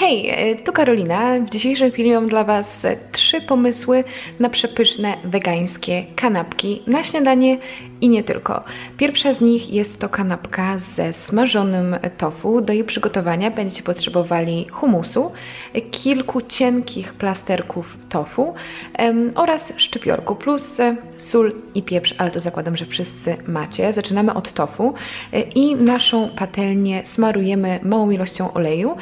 Hej, e, tu Karolina. W dzisiejszym filmie mam dla Was trzy pomysły na przepyszne wegańskie kanapki na śniadanie i nie tylko. Pierwsza z nich jest to kanapka ze smażonym tofu. Do jej przygotowania będziecie potrzebowali humusu, kilku cienkich plasterków tofu em, oraz szczypiorku plus e, sól i pieprz, ale to zakładam, że wszyscy macie. Zaczynamy od tofu e, i naszą patelnię smarujemy małą ilością oleju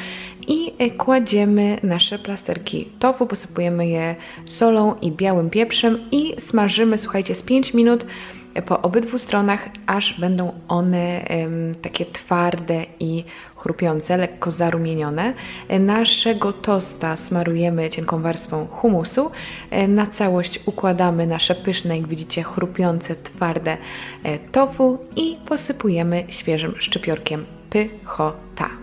i e, kładziemy nasze plasterki tofu, posypujemy je solą i białym pieprzem i smażymy, słuchajcie, z 5 minut e, po obydwu stronach, aż będą one em, takie twarde i chrupiące, lekko zarumienione. E, Naszego tosta smarujemy cienką warstwą humusu. Na całość układamy nasze pyszne, jak widzicie, chrupiące, twarde tofu i posypujemy świeżym szczypiorkiem pychota.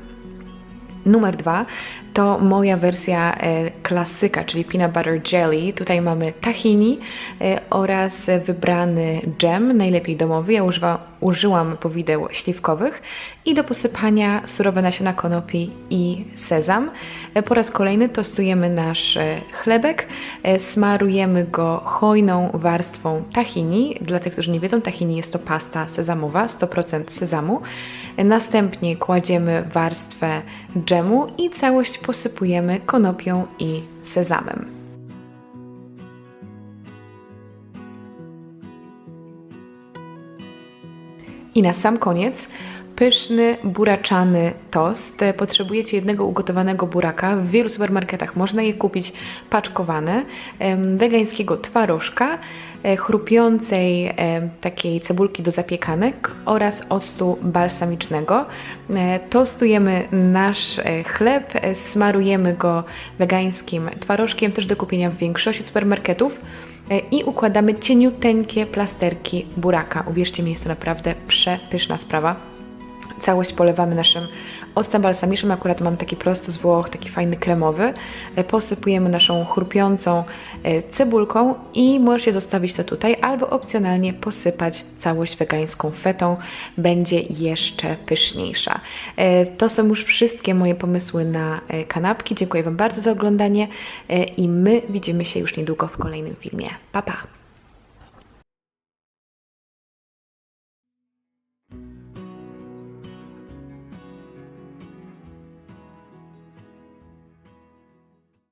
Numer dwa to moja wersja e, klasyka, czyli peanut butter jelly. Tutaj mamy tahini e, oraz wybrany dżem, najlepiej domowy. Ja używa, użyłam powideł śliwkowych i do posypania surowe nasiona konopi i sezam. E, po raz kolejny tostujemy nasz e, chlebek, e, smarujemy go hojną warstwą tahini. Dla tych, którzy nie wiedzą, tahini jest to pasta sezamowa, 100% sezamu. Następnie kładziemy warstwę dżemu i całość posypujemy konopią i sezamem. I na sam koniec pyszny buraczany tost. E, Potrzebujecie jednego ugotowanego buraka. W wielu supermarketach można je kupić paczkowane. Wegańskiego twarożka, chrupiącej e, takiej cebulki do zapiekanek oraz octu balsamicznego. E, Tostujemy nasz e, chleb, e, smarujemy go wegańskim twarożkiem, też do kupienia w większości supermarketów e, i układamy cieniuteńkie plasterki buraka. Uwierzcie mi, jest to naprawdę przepyszna sprawa. Całość polewamy naszym octem balsamicznym. Akurat mam taki prosty z Włoch, taki fajny kremowy. E, Posypujemy naszą chrupiącą e, cebulką i możecie zostawić to tutaj, albo opcjonalnie posypać całość wegańską fetą. Będzie jeszcze pyszniejsza. E, To są już wszystkie moje pomysły na kanapki. Dziękuję Wam bardzo za oglądanie i my widzimy się już niedługo w kolejnym filmie. Pa, pa!